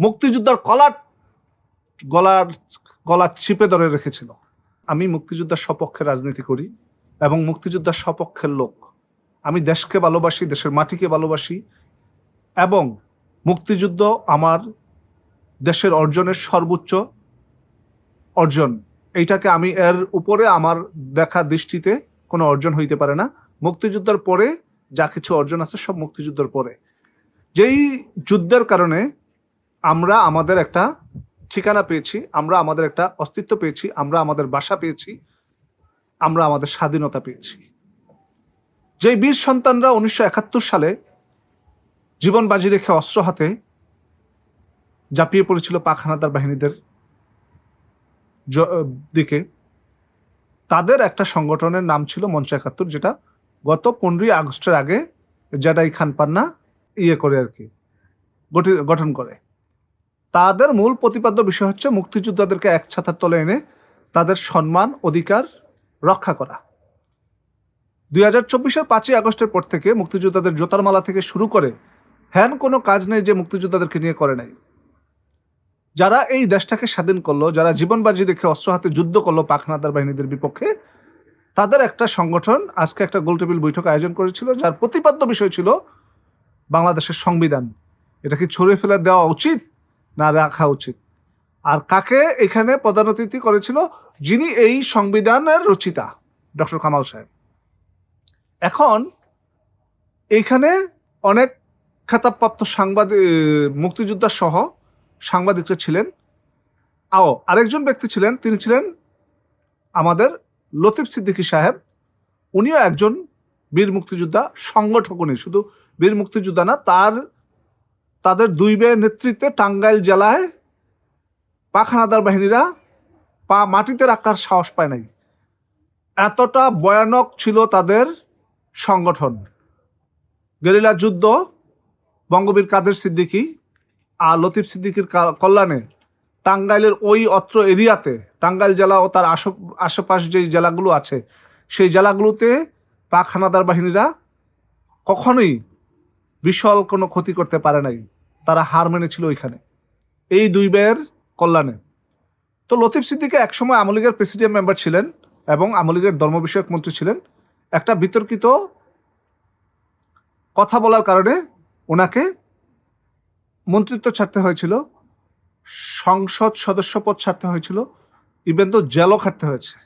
মুক্তিযোদ্ধার কলার গলার গলা চিপে ধরে রেখেছিল। আমি মুক্তিযোদ্ধার সপক্ষে রাজনীতি করি এবং মুক্তিযোদ্ধার সপক্ষের লোক। আমি দেশকে ভালোবাসি, দেশের মাটিকে ভালোবাসি এবং মুক্তিযুদ্ধ আমার দেশের অর্জনের সর্বোচ্চ অর্জন। এইটাকে আমি এর উপরে আমার দেখা দৃষ্টিতে কোনো অর্জন হইতে পারে না। মুক্তিযুদ্ধের পরে যা কিছু অর্জন আছে সব মুক্তিযুদ্ধের পরে। যেই যুদ্ধের কারণে আমরা আমাদের একটা ঠিকানা পেয়েছি, আমরা আমাদের একটা অস্তিত্ব পেয়েছি, আমরা আমাদের বাসা পেয়েছি, আমরা আমাদের স্বাধীনতা পেয়েছি। যেই বীর সন্তানরা উনিশশো একাত্তর সালে জীবন বাজি রেখে অস্ত্র হাতে ঝাঁপিয়ে পড়েছিল পাক হানাদার বাহিনীদের দিকে, তাদের একটা সংগঠনের নাম ছিল মঞ্চ একাত্তর, যেটা গত পনেরোই আগস্টের আগে জাডাই খান পান্না ইয়ে করে আর কি, গঠি- গঠন করে। তাদের মূল প্রতিপাদ্য বিষয় হচ্ছে মুক্তিযোদ্ধাদেরকে এক ছাতার তলে এনে তাদের সম্মান, অধিকার রক্ষা করা। দুই হাজার চব্বিশের পাঁচই আগস্টের পর থেকে মুক্তিযোদ্ধাদের জোতার মালা থেকে শুরু করে হ্যান কোনো কাজ নেই যে মুক্তিযোদ্ধাদেরকে নিয়ে করে নাই। যারা এই দেশটাকে স্বাধীন করল, যারা জীবন বাজি রেখে অস্ত্র হাতে যুদ্ধ করল পাখনাদার বাহিনীদের বিপক্ষে, তাদের একটা সংগঠন আজকে একটা গোলটেবিল বৈঠক আয়োজন করেছিল, যার প্রতিপাদ্য বিষয় ছিল বাংলাদেশের সংবিধান। এটা কি ছড়িয়ে ফেলে দেওয়া উচিত? না রাখা উচিত। আর কাকে এখানে প্রধান অতিথি করেছিল? যিনি এই সংবিধানের রচিতা, ডক্টর কামাল সাহেব। এখন এইখানে অনেক খেতাবপ্রাপ্ত সাংবাদিক, মুক্তিযোদ্ধা সহ সাংবাদিকরা ছিলেন। আও, আরেকজন ব্যক্তি ছিলেন, তিনি ছিলেন আমাদের লতিফ সিদ্দিকী সাহেব। উনিও একজন বীর মুক্তিযোদ্ধা, সংগঠক উনি। শুধু বীর মুক্তিযোদ্ধা না, তার তাদের দুই ব্যয়ের নেতৃত্বে টাঙ্গাইল জেলায় পাখানাদার বাহিনীরা পা মাটিতে রাখার সাহস পায় নাই। এতটা ভয়ানক ছিল তাদের সংগঠন। গেরিলা যুদ্ধ, বঙ্গবীর কাদের সিদ্দিকী আর লতিফ সিদ্দিকীর কল্যাণে টাঙ্গাইলের ওই অত্র এরিয়াতে, টাঙ্গাইল জেলা ও তার আশপ- আশেপাশ যেই জেলাগুলো আছে, সেই জেলাগুলোতে পাক হানাদার বাহিনীরা কখনোই বিশাল কোনো ক্ষতি করতে পারে নাই। তারা হার মেনেছিল ওইখানে। এই দুই ব্যয়ের কল্যাণে। তো লতিফ সিদ্দিকে একসময় আওয়ামী লীগের প্রেসিডিয়াম মেম্বার ছিলেন এবং আওয়ামী লীগের ধর্ম বিষয়ক মন্ত্রী ছিলেন। একটা বিতর্কিত কথা বলার কারণে ওনাকে মন্ত্রিত্ব ছাড়তে হয়েছিল, সংসদ সদস্য পদ ছাড়তে হয়েছিল ইভেন তো জেলও খাটতে হয়েছে।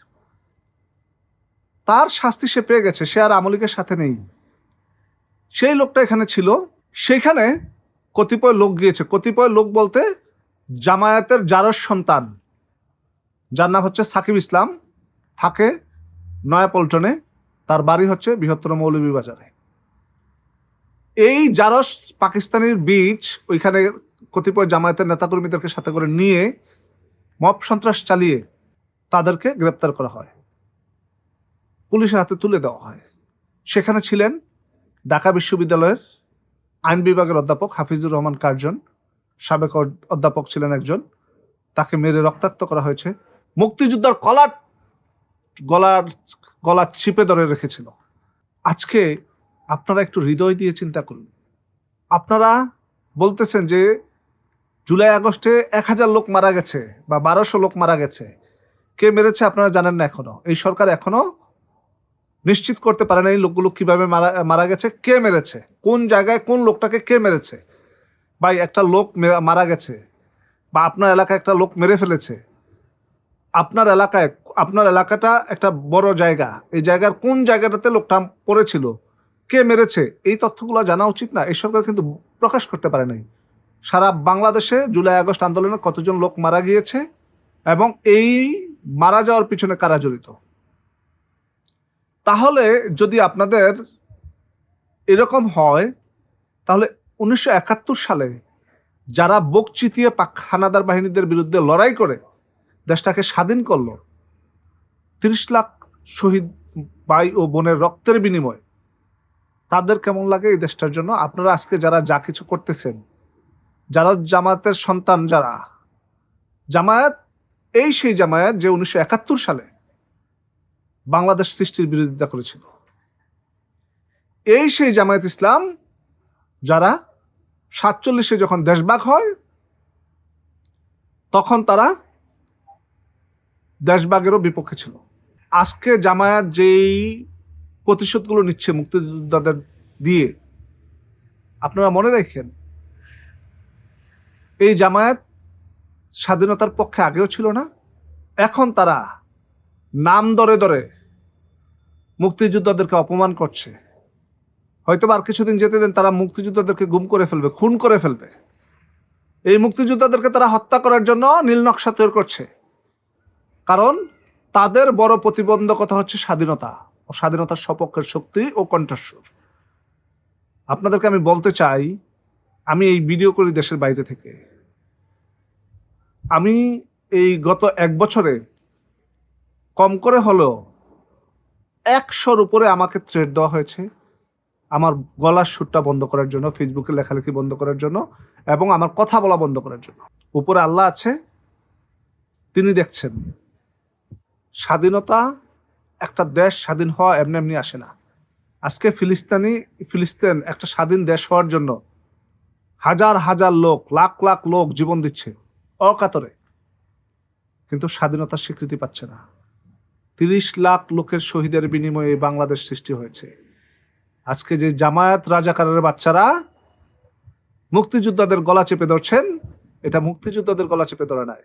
তার শাস্তি সে পেয়ে গেছে, সে আর আমলিকের সাথে নেই। সেই লোকটা এখানে ছিল। সেখানে কতিপয় লোক গিয়েছে। কতিপয় লোক বলতে জামায়াতের জারস সন্তান। যার নাম হচ্ছে সাকিব ইসলাম। থাকে নয়াপল্টনে। তার বাড়ি হচ্ছে বৃহত্তর মৌলভীবাজারে এই জারস পাকিস্তানের বীজ ওইখানে কতিপয় জামায়াতের নেতাকর্মীদেরকে সাথে করে নিয়ে মব সন্ত্রাস চালিয়ে তাদেরকে গ্রেপ্তার করা হয়। পুলিশের হাতে তুলে দেওয়া হয়। সেখানে ছিলেন ঢাকা বিশ্ববিদ্যালয়ের আইন বিভাগের অধ্যাপক হাফিজুর রহমান কার্জন, সাবেক অধ্যাপক ছিলেন একজন। তাকে মেরে রক্তাক্ত করা হয়েছে। মুক্তিযোদ্ধার কলার গলার, গলা চিপে ধরে রেখেছিল। আজকে আপনারা একটু হৃদয় দিয়ে চিন্তা করুন। আপনারা বলতেছেন যে জুলাই, আগস্টে এক হাজার লোক মারা গেছে বা বারোশো লোক মারা গেছে। কে মেরেছে আপনারা জানেন না এখনও। এই সরকার এখনও নিশ্চিত করতে পারে না এই লোকগুলো কীভাবে মারা মারা গেছে, কে মেরেছে, কোন জায়গায় কোন লোকটাকে কে মেরেছে। বা একটা লোক মারা গেছে বা আপনার এলাকায় একটা লোক মেরে ফেলেছে। আপনার এলাকায়, আপনার এলাকাটা একটা বড় জায়গা। এই জায়গার কোন জায়গাটাতে লোকটা পড়েছিল, কে মেরেছে, এই তথ্যগুলো জানা উচিত না। এই সরকার কিন্তু প্রকাশ করতে পারে নাই। সারা বাংলাদেশে জুলাই, আগস্ট আন্দোলনে কতজন লোক মারা গিয়েছে এবং এই মারা যাওয়ার পিছনে কারা জড়িত? তাহলে যদি আপনাদের এরকম হয়, তাহলে উনিশশো একাত্তর সালে যারা বুক চিতিয়ে পাক হানাদার বাহিনীদের বিরুদ্ধে লড়াই করে দেশটাকে স্বাধীন করল, তিরিশ লাখ শহীদ ভাই ও বোনের রক্তের বিনিময়, তাদের কেমন লাগে এই দেশটার জন্য? আপনারা আজকে যারা যা কিছু করতেছেন, যারা জামায়াতের সন্তান যারা, জামায়াত, এই সেই জামায়াত যে উনিশশো একাত্তর সালে বাংলাদেশ সৃষ্টির বিরোধিতা করেছিল। এই সেই জামায়াত ইসলাম, যারা সাতচল্লিশে যখন দেশভাগ হয়, তখন তারা দেশবাগেরও বিপক্ষে ছিল। আজকে জামায়াত যেই প্রতিশোধগুলো নিচ্ছে মুক্তিযোদ্ধাদের দিয়ে, আপনারা মনে রাখেন, এই জামায়াত স্বাধীনতার পক্ষে আগেও ছিল না, এখন তারা নাম দরে দরে মুক্তিযোদ্ধাদেরকে অপমান করছে। হয়তো আর কিছুদিন যেতে দেন, তারা মুক্তিযোদ্ধাদেরকে গুম করে ফেলবে, খুন করে ফেলবে। এই মুক্তিযোদ্ধাদেরকে তারা হত্যা করার জন্য নীল নকশা তৈরি করছে। কারণ তাদের বড় প্রতিবন্ধকতা হচ্ছে স্বাধীনতা ও স্বাধীনতার সপক্ষের শক্তি ও কণ্ঠস্বর। আপনাদেরকে আমি বলতে চাই, আমি এই ভিডিও করি দেশের বাইরে থেকে। আমি এই গত এক বছরে কম করে হলেও একশোর উপরে আমাকে থ্রেড দেওয়া হয়েছে। আমার গলার সুরটা বন্ধ করার জন্য ফেসবুকে লেখালেখি বন্ধ করার জন্য এবং আমার কথা বলা বন্ধ করার জন্য। উপরে আল্লাহ আছে, তিনি দেখছেন। স্বাধীনতা, একটা দেশ স্বাধীন হওয়া এমনি এমনি আসে না। আজকে ফিলিস্তানি, ফিলিস্তিন একটা স্বাধীন দেশ হওয়ার জন্য হাজার হাজার লোক, লাখ লাখ লোক জীবন দিচ্ছে অকাতরে। কিন্তু স্বাধীনতার স্বীকৃতি পাচ্ছে না। তিরিশ লাখ লোকের শহীদের বিনিময়ে বাংলাদেশ সৃষ্টি হয়েছে। আজকে যে জামায়াত রাজাকারের বাচ্চারা মুক্তিযোদ্ধাদের গলা চেপে ধরছেন, এটা মুক্তিযোদ্ধাদের গলা চেপে ধরা নয়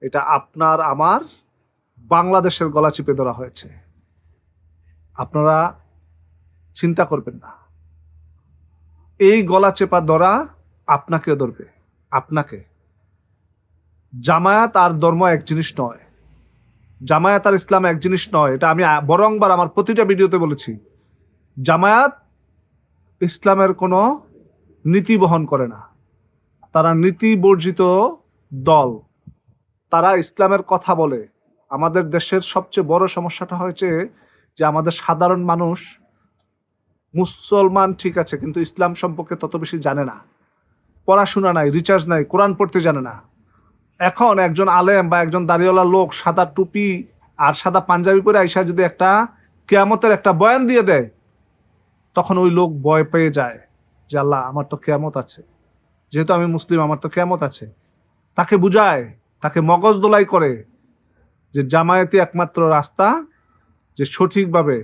এটা আপনার, আমার বাংলাদেশের গলা চেপে ধরা হয়েছে। আপনারা চিন্তা করবেন না। এই গলা চেপা ধরা আপনাকেও ধরবে। আপনাকে। জামায়াত আর ধর্ম এক জিনিস নয়। জামায়াত আর ইসলাম এক জিনিস নয়, এটা আমি, বরংবার আমার প্রতিটা ভিডিওতে বলেছি। জামায়াত ইসলামের কোনো নীতি বহন করে না। তারা নীতি বর্জিত দল। তারা ইসলামের কথা বলে। আমাদের দেশের সবচেয়ে বড় সমস্যাটা হয়েছে যে আমাদের সাধারণ মানুষ মুসলমান ঠিক আছে, কিন্তু ইসলাম সম্পর্কে তত বেশি জানে না। পড়াশোনা নাই রিচার্জ নাই, কোরআন পড়তে জানে না। এখন একজন আলেম বা একজন দাড়িওয়ালা লোক সাদা টুপি আর সাদা পাঞ্জাবি পরে আইসা যদি একটা কেয়ামতের একটা বয়ান দিয়ে দেয়, তখন ওই লোক ভয় পেয়ে যায় যে, আল্লাহ, আমার তো কেয়ামত আছে। যেহেতু আমি মুসলিম, আমার তো কেয়ামত আছে। তাকে বুঝায়, তাকে মগজ দোলাই করে যে, জামায়াতি একমাত্র রাস্তা যে সঠিকভাবে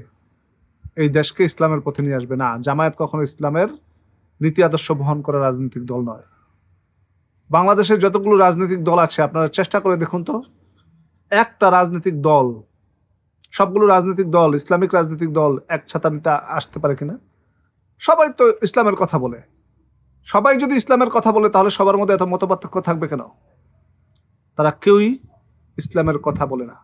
এই দেশকে ইসলামের পথে নিয়ে আসবে। না, জামায়াত কখনো ইসলামের নীতি আদর্শ বহন করা রাজনৈতিক দল নয়। বাংলাদেশের যতগুলো রাজনৈতিক দল আছে, আপনারা চেষ্টা করে দেখুন তো। একটা রাজনৈতিক দল, সবগুলো রাজনৈতিক দল, ইসলামিক রাজনৈতিক দল এক ছাতা নিতে আসতে পারে কিনা? সবাই তো ইসলামের কথা বলে। সবাই যদি ইসলামের কথা বলে, তাহলে সবার মধ্যে এত মতপার্থক্য থাকবে কেন? তারা কেউই ইসলামের কথা বলে না।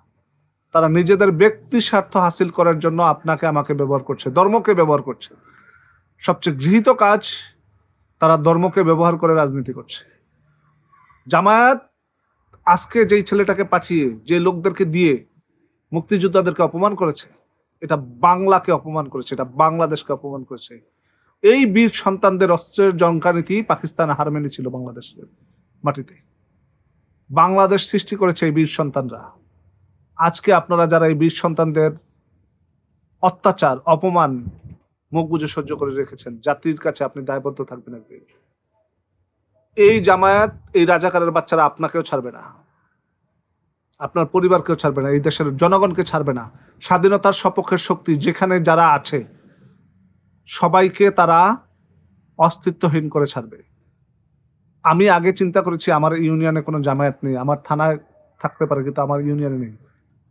তারা নিজেদের ব্যক্তি স্বার্থ হাসিল করার জন্য আপনাকে, আমাকে ব্যবহার করছে, ধর্মকে ব্যবহার করছে। সবচেয়ে গৃহীত কাজ, তারা ধর্মকে ব্যবহার করে রাজনীতি করছে। জামায়াত আজকে যেই ছেলেটাকে পাঠিয়ে, যে লোকদেরকে দিয়ে মুক্তিযোদ্ধাদেরকে অপমান করেছে, এটা বাংলাকে অপমান করেছে, এটা বাংলাদেশকে অপমান করেছে। এই বীর সন্তানদের অস্ত্রের জঙ্কানীতি পাকিস্তান হার মেনেছিল বাংলাদেশের মাটিতে। বাংলাদেশ সৃষ্টি করেছে এই বীর সন্তানরা। আজকে আপনারা যারা এই বীর সন্তানদের অত্যাচার, অপমান মুখ বুঝে সহ্য করে রেখেছেন, জাতির কাছে আপনি দায়বদ্ধ থাকবেন একদিন। এই জামায়াত, এই রাজাকারের বাচ্চারা আপনাকেও ছাড়বে না। আপনার পরিবারকেও ছাড়বে না, এই দেশের জনগণকে ছাড়বে না। স্বাধীনতার সপক্ষের শক্তি যেখানে যারা আছে, সবাইকে তারা অস্তিত্বহীন করে ছাড়বে। আমি আগে চিন্তা করেছি, আমার ইউনিয়নে কোনো জামায়াত নেই, আমার থানায় থাকতে পারে, কিন্তু আমার ইউনিয়নে নেই।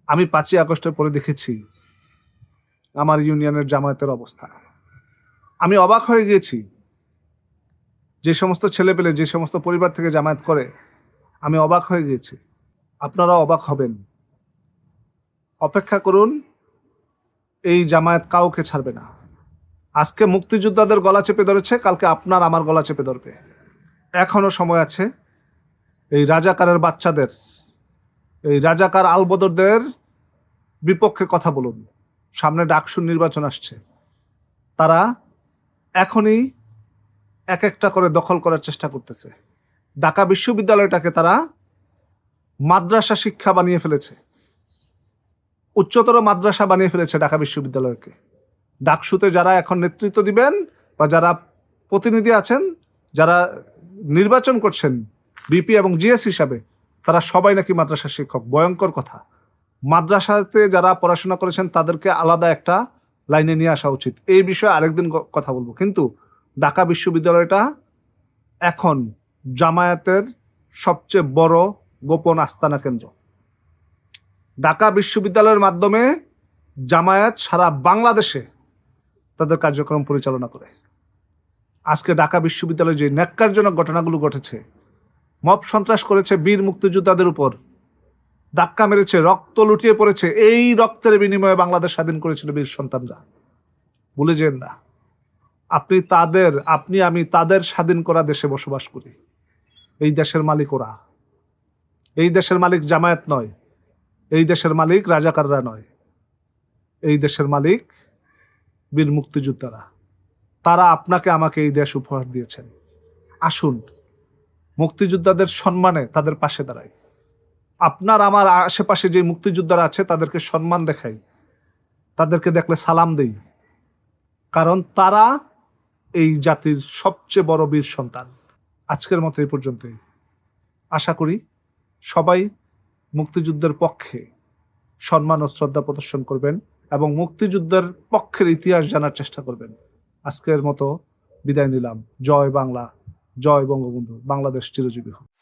আমি পাঁচই আগস্টের পরে দেখেছি, আমার ইউনিয়নের জামায়াতের অবস্থা। আমি অবাক হয়ে গিয়েছি যে সমস্ত ছেলে পেলে যে সমস্ত পরিবার থেকে জামায়াত করে, আমি অবাক হয়ে গিয়েছি। আপনারা অবাক হবেন। অপেক্ষা করুন, এই জামায়াত কাউকে ছাড়বে না। আজকে মুক্তিযোদ্ধাদের গলা চেপে ধরেছে, কালকে আপনার আমার গলা চেপে ধরবে। এখনও সময় আছে এই রাজাকারের বাচ্চাদের, এই রাজাকার আলবদরদের বিপক্ষে কথা বলুন। সামনে ডাকসুর নির্বাচন আসছে। তারা এখনই এক একটা করে দখল করার চেষ্টা করতেছে। ঢাকা বিশ্ববিদ্যালয়টাকে তারা মাদ্রাসা শিক্ষা বানিয়ে ফেলেছে। উচ্চতর মাদ্রাসা বানিয়ে ফেলেছে ঢাকা বিশ্ববিদ্যালয়কে। ডাকসুতে যারা এখন নেতৃত্ব দিবেন বা যারা প্রতিনিধি আছেন, যারা নির্বাচন করছেন, বিপি এবং জিএস হিসাবে, তারা সবাই নাকি মাদ্রাসা শিক্ষক। ভয়ঙ্কর কথা। মাদ্রাসাতে যারা পড়াশোনা করেছেন, তাদেরকে আলাদা একটা লাইনে নিয়ে আসা উচিত। এই বিষয়ে আরেকদিন কথা বলব। কিন্তু ঢাকা বিশ্ববিদ্যালয়টা এখন জামায়াতের সবচেয়ে বড় গোপন আস্তানা কেন্দ্র। ঢাকা বিশ্ববিদ্যালয়ের মাধ্যমে জামায়াত সারা বাংলাদেশে তাদের কার্যক্রম পরিচালনা করে। আজকে ঢাকা বিশ্ববিদ্যালয়ে যে ন্যাক্কারজনক ঘটনাগুলো ঘটেছে, মব সন্ত্রাস করেছে, বীর মুক্তিযোদ্ধাদের উপর ধাক্কা মেরেছে, রক্ত লুটিয়ে পড়েছে, এই রক্তের বিনিময়ে বাংলাদেশ স্বাধীন করেছিল বীর সন্তানরা। ভুলে যেন না। আপনি তাদের, আপনি, আমি তাদের স্বাধীন করা দেশে বসবাস করি। এই দেশের মালিক ওরা। এই দেশের মালিক জামায়াত নয়। এই দেশের মালিক রাজাকাররা নয়। এই দেশের মালিক বীর মুক্তিযোদ্ধারা। তারা আপনাকে, আমাকে এই দেশ উপহার দিয়েছেন। আসুন, মুক্তিযোদ্ধাদের সম্মানে তাদের পাশে দাঁড়াই। আপনার, আমার আশেপাশে যে মুক্তিযোদ্ধারা আছে, তাদেরকে সম্মান দেখাই। তাদেরকে দেখলে সালাম দেই। কারণ তারা এই জাতির সবচেয়ে বড় বীর সন্তান। আজকের মতো এই পর্যন্তই। আশা করি সবাই মুক্তিযুদ্ধের পক্ষে সম্মান ও শ্রদ্ধা প্রদর্শন করবেন এবং মুক্তিযুদ্ধের পক্ষের ইতিহাস জানার চেষ্টা করবেন। আজকের মতো বিদায় নিলাম। জয় বাংলা, জয় বঙ্গবন্ধু। বাংলাদেশ চিরজীবী হোক।